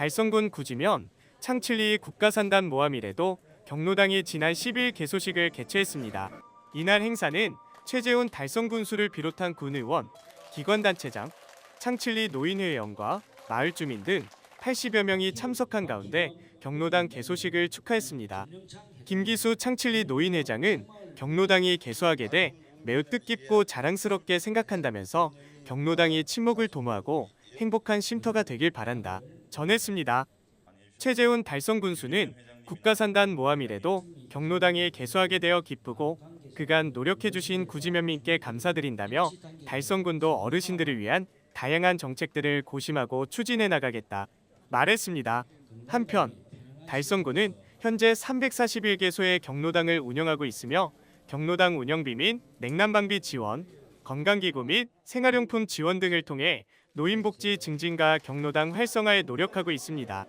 달성군 구지면 창칠리 국가산단 모함이래도 경로당이 지난 10일 개소식을 개최했습니다. 이날 행사는 최재훈 달성군수를 비롯한 군의원, 기관단체장, 창칠리 노인회원과 마을 주민 등 80여 명이 참석한 가운데 경로당 개소식을 축하했습니다. 김기수 창칠리 노인회장은 경로당이 개소하게 돼 매우 뜻깊고 자랑스럽게 생각한다면서 경로당이 친목을 도모하고 행복한 쉼터가 되길 바란다 전했습니다. 최재훈 달성 군수는 국가산단 모함이래도 경로당이 개소하게 되어 기쁘고 그간 노력해주신 구지면민께 감사드린다며 달성군도 어르신들을 위한 다양한 정책들을 고심하고 추진해 나가겠다 말했습니다. 한편 달성군은 현재 341개소의 경로당을 운영하고 있으며 경로당 운영비 및 냉난방비 지원, 건강기구 및 생활용품 지원 등을 통해 노인복지 증진과 경로당 활성화에 노력하고 있습니다.